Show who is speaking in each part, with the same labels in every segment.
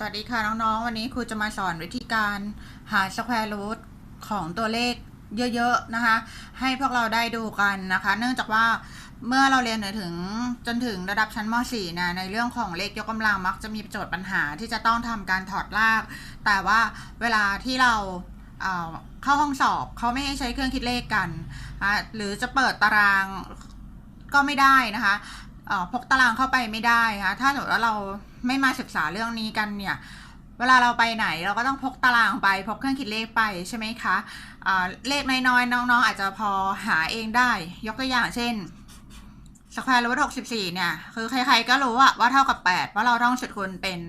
Speaker 1: สวัสดีค่ะน้องๆ วันนี้ครูจะมาสอนวิธีการหาสแควร์รูทของตัวเลขเยอะๆนะคะ ให้พวกเราได้ดูกันนะคะ เนื่องจากว่าเมื่อเราเรียนถึงจนถึงระดับชั้นม .4 นะในเรื่องของเลขยกกำลังมักจะมีโจทย์ปัญหาที่จะต้องทำการถอดราก แต่ว่าเวลาที่เราเอ่อเข้าห้องสอบเขาไม่ให้ใช้เครื่องคิดเลขกัน หรือจะเปิดตารางก็ไม่ได้นะคะพกตารางเข้าไปไม่ได้ค่ะถ้าสมมติว่าเรา ไม่มาศึกษาเรื่องนี้กันเนี่ย เวลาเราไปไหนเราก็ต้องพกตารางไป พกเครื่องคิดเลขไปใช่ไหมคะอ่าเลขน้อยๆน้องๆ อาจจะพอหาเองได้ ยกตัวอย่างเช่นสแควร์รูทหกสิบสี่เนี่ย คือใครๆก็รู้อะว่าเท่ากับแปดเพราะเราท่องสุดคูณเป็น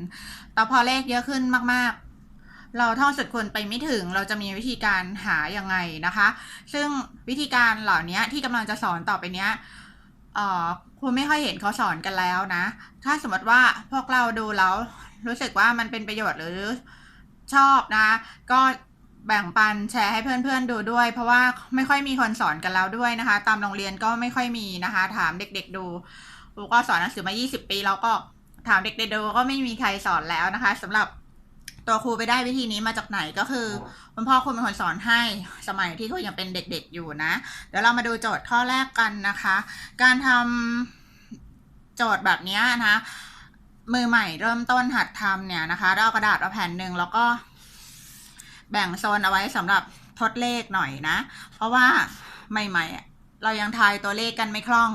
Speaker 1: แต่พอเลขเยอะขึ้นมากๆ เราท่องสุดคูณไปไม่ถึง เราจะมีวิธีการหาอยังไงนะคะ ซึ่งวิธีการเหล่านี้ที่กำลังจะสอนต่อไปเนี้ยเอ่อ ครูไม่ค่อยเห็นเขาสอนกันแล้วนะ ถ้าสมมติว่าพวกเราดูแล้วรู้สึกว่ามันเป็นประโยชน์หรือชอบนะ ก็แบ่งปันแชร์ให้เพื่อนๆดูด้วย เพราะว่าไม่ค่อยมีคนสอนกันแล้วด้วยนะคะ ตามโรงเรียนก็ไม่ค่อยมีนะคะ ถามเด็กๆดูครูก็สอนหนังสือมา 20 ปี แล้วก็ถามเด็กๆดูก็ไม่มีใครสอนแล้วนะคะสำหรับ ตัวครูไปได้วิธีนี้มาจากไหนก็คือคุณพ่อครูเป็นคนสอนให้สมัยที่ครูยังเป็นเด็กๆอยู่นะ เดี๋ยวเรามาดูโจทย์ข้อแรกกันนะคะ การทำโจทย์แบบเนี้ยนะมือใหม่เริ่มต้นหัดทำเนี่ยนะคะเราเอากระดาษมาแผ่นหนึ่งแล้วก็แบ่งโซนเอาไว้สำหรับทดเลขหน่อยนะ เพราะว่าใหม่ๆอะเรายังทายตัวเลขกันไม่คล่อง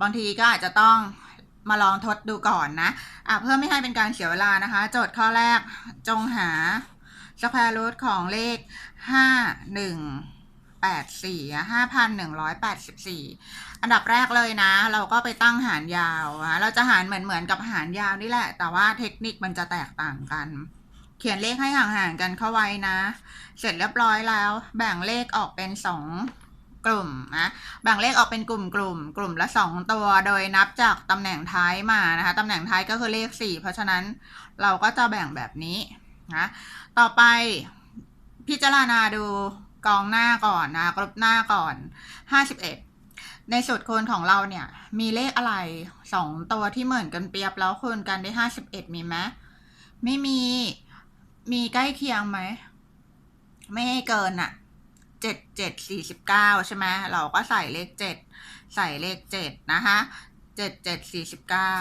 Speaker 1: บางทีก็อาจจะต้อง มาลองทดดูก่อนนะอะเพื่อไม่ให้เป็นการเสียเวลานะคะ โจทย์ข้อแรกจงหาสแควร์รูทของเลขห้าหนึ่งแปดสี่ห้าพันหนึ่งร้อยแปดสิบสี่อันดับแรกเลยนะ เราก็ไปตั้งหารยาวนะเราจะหารเหมือนเหมือนกับหารยาวนี่แหละ แต่ว่าเทคนิคมันจะแตกต่างกัน เขียนเลขให้ห่างๆกันเข้าไว้นะ เสร็จเรียบร้อยแล้ว แบ่งเลขออกเป็นสอง กลุ่มนะแบ่งเลขออกเป็นกลุ่มกลุ่มๆกลุ่มละสองตัวโดยนับจากตำแหน่งท้ายมานะคะตำแหน่งท้ายก็คือเลขสี่เพราะฉะนั้นเราก็จะแบ่งแบบนี้นะต่อไปพิจารณาดูกองหน้าก่อนนะกรุ๊ปหน้าก่อนห้าสิบเอ็ดในสูตรคูณของเราเนี่ย มีเลขอะไรสองตัวที่เหมือนกันเปรียบแล้วคูณกันได้ห้าสิบเอ็ดมีไหมไม่มีมีใกล้เคียงไหม ไม่ให้เกินอะ เจ็ดเจ็ดสี่สิบเก้าใช่ไหมเราก็ใส่เลขเจ็ดใส่เลขเจ็ดนะคะเจ็ดเจ็ดสี่สิบเก้า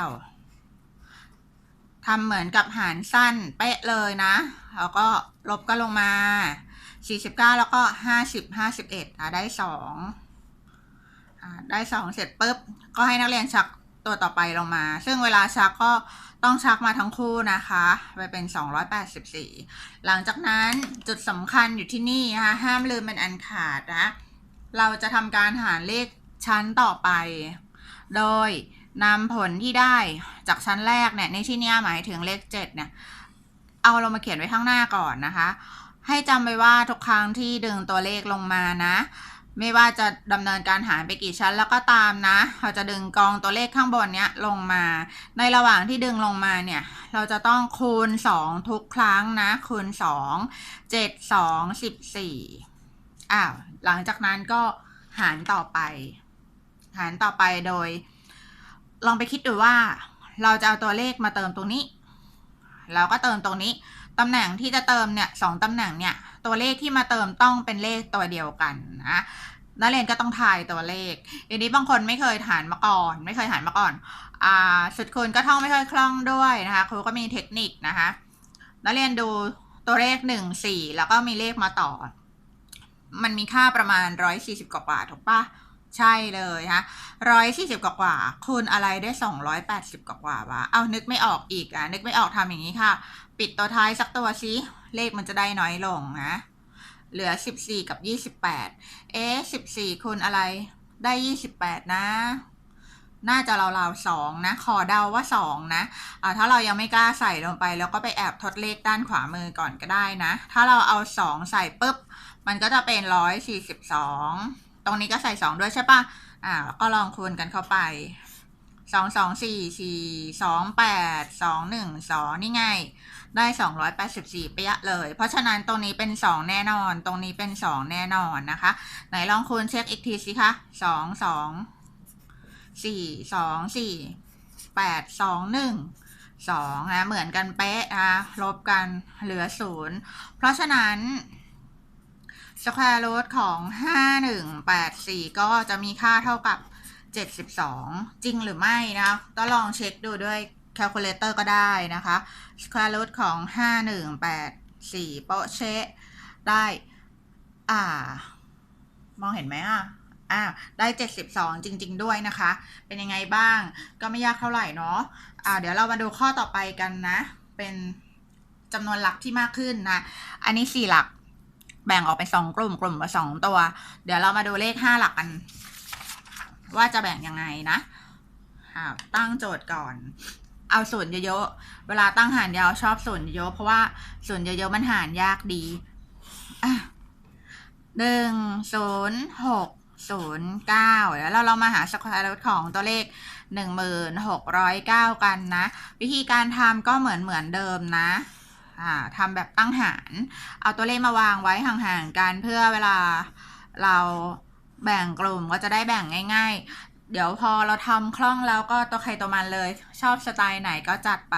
Speaker 1: ทำเหมือนกับหารสั้นเป๊ะเลยนะ แล้วก็ลบก็ลงมาสี่สิบเก้าแล้วก็ห้าสิบห้าสิบเอ็ดอะได้สองอะได้สองเสร็จปุ๊บ ก็ให้นักเรียนชัก ตัวต่อไปลงมา ซึ่งเวลาชักก็ต้องชักมาทั้งคู่นะคะ ไปเป็น 284 หลังจากนั้นจุดสำคัญอยู่ที่นี่นะคะห้ามลืมเป็นอันขาดนะเราจะทำการหารเลขชั้นต่อไป โดยนำผลที่ได้จากชั้นแรกเนี่ยในที่นี้หมายถึงเลข 7 เนี่ย เอาเรามาเขียนไว้ข้างหน้าก่อนนะคะ ให้จำไว้ว่าทุกครั้งที่ดึงตัวเลขลงมานะ ไม่ว่าจะดำเนินการหารไปกี่ชั้นแล้วก็ตามนะ เราจะดึงกองตัวเลขข้างบนเนี้ยลงมา ในระหว่างที่ดึงลงมาเนี่ย เราจะต้องคูณ 2 ทุกครั้งนะ คูณ 2 7 2 14อ้าว หลังจากนั้นก็หารต่อไป หารต่อไปโดย ลองไปคิดดูว่า เราจะเอาตัวเลขมาเติมตรงนี้แล้วก็เติมตรงนี้ ตำแหน่งที่จะเติมเนี่ยสองตำแหน่งเนี่ย ตัวเลขที่มาเติมต้องเป็นเลขตัวเดียวกันนะนักเรียนก็ต้องทายตัวเลขทีนี้บางคนไม่เคยฐานมาก่อน ไม่เคยฐานมาก่อนอ่าสุดคูณก็ท่องไม่ค่อยคล่องด้วยนะคะครูก็มีเทคนิคนะคะนักเรียนดูตัวเลขหนึ่งสี่แล้วก็มีเลขมาต่อ มันมีค่าประมาณร้อยสี่สิบกว่าถูกปะ ใช่เลยฮะร้อยสี่สิบกว่าคูณอะไรได้สองร้อยแปดสิบกว่าวะเอานึกไม่ออกอีกอะนึกไม่ออกทำอย่างนี้ค่ะ ปิดตัวท้ายสักตัวสิเลขมันจะได้น้อยลงนะเหลือสิบสี่กับยี่สิบแปดเอ๊สิบสี่คูณอะไรได้ยี่สิบแปดนะ น่าจะเราๆสองนะ ขอเดาว่าสองนะอ่าถ้าเรายังไม่กล้าใส่ลงไป แล้วก็ไปแอบทดเลขด้านขวามือก่อนก็ได้นะ ถ้าเราเอาสองใส่ปุ๊บ มันก็จะเป็นร้อยสี่สิบสอง ตรงนี้ก็ใส่สองด้วยใช่ปะอ่าก็ลองคูณกันเข้าไปสองสองสี่สี่สองแปดสองหนึ่งสองนี่ไง ได้สองร้อยแปดสิบสี่เป๊ะเลย เพราะฉะนั้นตรงนี้เป็นสองแน่นอน ตรงนี้เป็นสองแน่นอนนะคะ ไหนลองคูณเช็คอีกทีสิคะสองสองสี่สองสี่แปดสองหนึ่งสองนะเหมือนกันเป๊ะนะลบกันเหลือศูนย์เพราะฉะนั้น สแควร์รูทของห้าหนึ่งแปดสี่ก็จะมีค่าเท่ากับเจ็ดสิบสองจริงหรือไม่นะก็ลองเช็คดูด้วยแคลคูลเลเตอร์ก็ได้นะคะสแควร์รูทของห้าหนึ่งแปดสี่โปะเชะได้ อ่า มองเห็นไหมอะอ่าได้ 72 จริง ๆ ด้วยนะคะ เป็นยังไงบ้าง ก็ไม่ยากเท่าไหร่เนาะอ่าเดี๋ยวเรามาดูข้อต่อไปกันนะ เป็นจำนวนหลักที่มากขึ้นนะ อันนี้ 4 หลัก แบ่งออกเป็น2กลุ่มกลุ่มละ2ตัว เดี๋ยวเรามาดูเลข5หลักกัน ว่าจะแบ่งยังไงนะตั้งโจทย์ก่อน เอาส่วนเยอะๆเวลาตั้งหารยาวชอบส่วนเยอะเพราะว่าส่วนเยอะๆมันหารยากดีหนึ่งศูนย์หกศูนย์เก้าแล้วเราเรามาหาสแควร์รูทของตัวเลขหนึ่งหมื่นหกร้อยเก้ากันนะ วิธีการทำก็เหมือนเหมือนเดิมนะ ทำแบบตั้งหาร เอาตัวเลขมาวางไว้ห่างๆกันเพื่อเวลาเราแบ่งกลุ่มก็จะได้แบ่งง่าย ๆ เดี๋ยวพอเราทำคล่องแล้วก็ตัวใครตัวมันเลย ชอบสไตล์ไหนก็จัดไป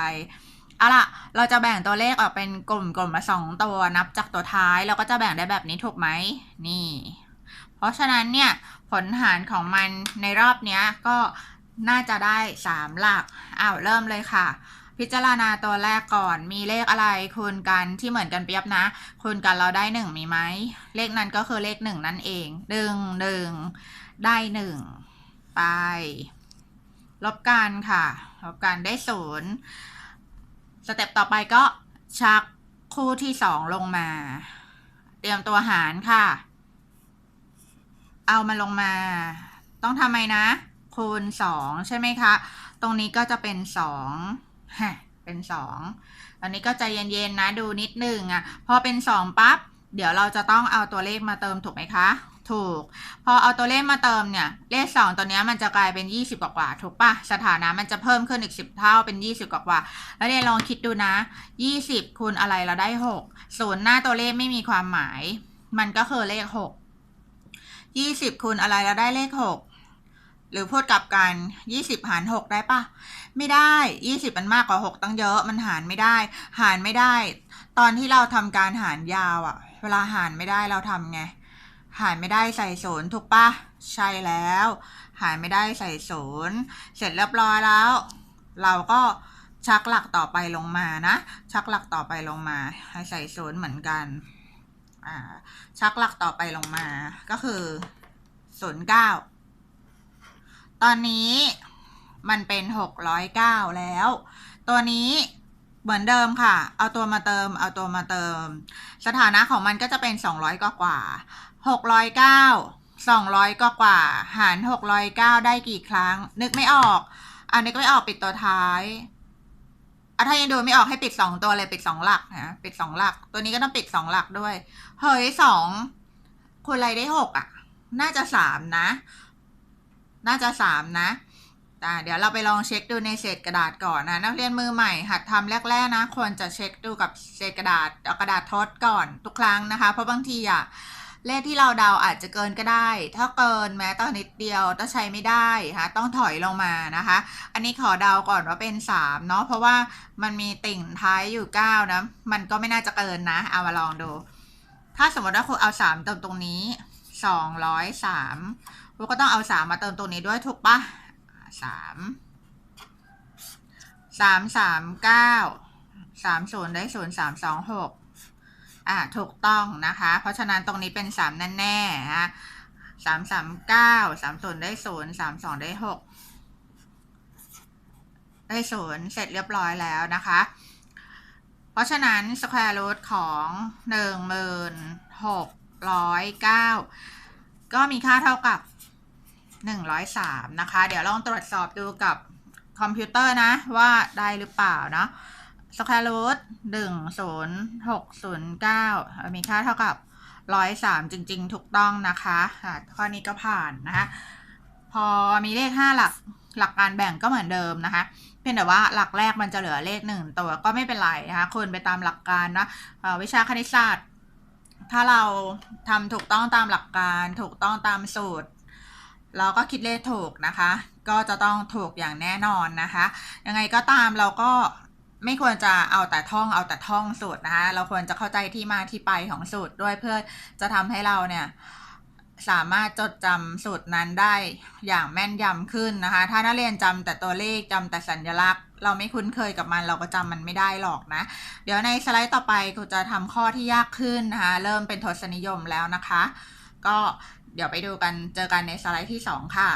Speaker 1: เอาล่ะ เราจะแบ่งตัวเลขออกเป็นกลุ่มกลุ่มละสองตัวนับจากตัวท้ายเราก็จะแบ่งได้แบบนี้ถูกไหมนี่ เพราะฉะนั้นเนี่ยผลหารของมันในรอบเนี้ยก็น่าจะได้ 3 หลักอ้าวเริ่มเลยค่ะ พิจารณาตัวแรกก่อน มีเลขอะไรคูณกันที่เหมือนกันเปรียบนะ คูณกันเราได้1มีไหม เลขนั้นก็คือเลข1นั่นเองหนึ่งหนึ่งได้1ไป ลบกันค่ะ ลบกันได้ศูนย์สเต็ปต่อไปก็ชักคู่ที่สองลงมา เตรียมตัวหารค่ะ เอามาลงมา ต้องทำไมนะ คูณสองใช่ไหมคะ ตรงนี้ก็จะเป็นสอง ฮะเป็นสองตอนนี้ก็ใจเย็นๆนะดูนิดนึงอะพอเป็นสองปั๊บเดี๋ยวเราจะต้องเอาตัวเลขมาเติมถูกไหมคะ ถูก พอเอาตัวเลขมาเติมเนี่ย เลขสองตัวนี้มันจะกลายเป็น 20 กว่ากว่าถูกปะสถานะมันจะเพิ่มขึ้นอีก 10 เท่าเป็น 20 กว่ากว่า แล้วเดี๋ยวลองคิดดูนะ 20 คูณอะไรเราได้ 6 ศูนย์หน้าตัวเลขไม่มีความหมาย มันก็คือเลข 6 20 คูณอะไรเราได้เลข 6 หรือพูดกลับกัน 20 หาร 6 ได้ปะไม่ได้ 20 มันมากกว่า 6 ตั้งเยอะมันหารไม่ได้ หารไม่ได้ ตอนที่เราทำการหารยาวอะเวลาหารไม่ได้เราทำไง หารไม่ได้ใส่ศูนย์ถูกปะใช่แล้ว หารไม่ได้ใส่ศูนย์เสร็จเรียบร้อยแล้ว เราก็ชักหลักต่อไปลงมานะ ชักหลักต่อไปลงมา ให้ใส่ศูนย์เหมือนกันอ่าชักหลักต่อไปลงมา ก็คือศูนย์เก้า ตอนนี้มันเป็นหกร้อยเก้าแล้ว ตัวนี้เหมือนเดิมค่ะ เอาตัวมาเติม เอาตัวมาเติม สถานะของมันก็จะเป็นสองร้อยกว่ากว่าหกร้อยเก้าสองร้อยกว่ากว่า หารหกร้อยเก้าได้กี่ครั้ง นึกไม่ออกอันนึกไม่ออกปิดตัวท้ายอะถ้ายังดูไม่ออกให้ปิดสองตัวเลยปิดสองหลักนะปิดสองหลัก ตัวนี้ก็ต้องปิดสองหลักด้วย เฮ้ยสองคูณอะไรได้หกอะ น่าจะสามนะ น่าจะสามนะอ่าเดี๋ยวเราไปลองเช็คดูในเศษกระดาษก่อนนะ นักเรียนมือใหม่หัดทำแรก ๆ นะ ควรจะเช็คดูกับเศษกระดาษเอากระดาษทดก่อนทุกครั้งนะคะ เพราะบางทีอะเลขที่เราเดาอาจจะเกินก็ได้ ถ้าเกินแม้แต่นิดเดียวต้องใช้ไม่ได้ค่ะต้องถอยลงมานะคะ อันนี้ขอเดาก่อนว่าเป็น 3 เนาะ เพราะว่ามันมีติ่งท้ายอยู่ 9 นะ มันก็ไม่น่าจะเกินนะ เอามาลองดู ถ้าสมมติว่าครูเอา3เติมตรงนี้ 203ครูก็ต้องเอา3มมาเติมตรงนี้ด้วยถูกปะ3 3 3 9 3 0ได้0 3 2 6อ่าถูกต้องนะคะ เพราะฉะนั้นตรงนี้เป็นสามแน่ๆนะสามสามเก้าสามศูนย์ได้ศูนย์สามสองได้หกได้ศูนย์เสร็จเรียบร้อยแล้วนะคะ เพราะฉะนั้นสแควร์รูทของหนึ่งหมื่นหก ร้อยเก้าก็มีค่าเท่ากับหนึ่งร้อยสามนะคะ เดี๋ยวลองตรวจสอบดูกับคอมพิวเตอร์นะว่าได้หรือเปล่าเนาะสแควร์รูทหนึ่งศูนย์หกศูนย์เก้ามีค่าเท่ากับร้อยสามจริง ๆ ถูกต้องนะคะ ข้อนี้ก็ผ่านนะคะ พอมีเลขห้าหลักหลักการแบ่งก็เหมือนเดิมนะคะ เพียงแต่ว่าหลักแรกมันจะเหลือเลขหนึ่งตัวก็ไม่เป็นไรนะคะคุณไปตามหลักการนะวิชาคณิตศาสตร์ ถ้าเราทำถูกต้องตามหลักการถูกต้องตามสูตร เราก็คิดเลขถูกนะคะ ก็จะต้องถูกอย่างแน่นอนนะคะ ยังไงก็ตามเราก็ไม่ควรจะเอาแต่ท่องเอาแต่ท่องสูตรนะคะ เราควรจะเข้าใจที่มาที่ไปของสูตรด้วยเพื่อจะทำให้เราเนี่ย สามารถจดจำสูตรนั้นได้อย่างแม่นยำขึ้นนะคะ ถ้านักเรียนจำแต่ตัวเลขจำแต่สัญลักษณ์ เราไม่คุ้นเคยกับมันเราก็จำมันไม่ได้หรอกนะ เดี๋ยวในสไลด์ต่อไปครูจะทำข้อที่ยากขึ้นนะคะ เริ่มเป็นทศนิยมแล้วนะคะ ก็เดี๋ยวไปดูกันเจอกันในสไลด์ที่สองค่ะ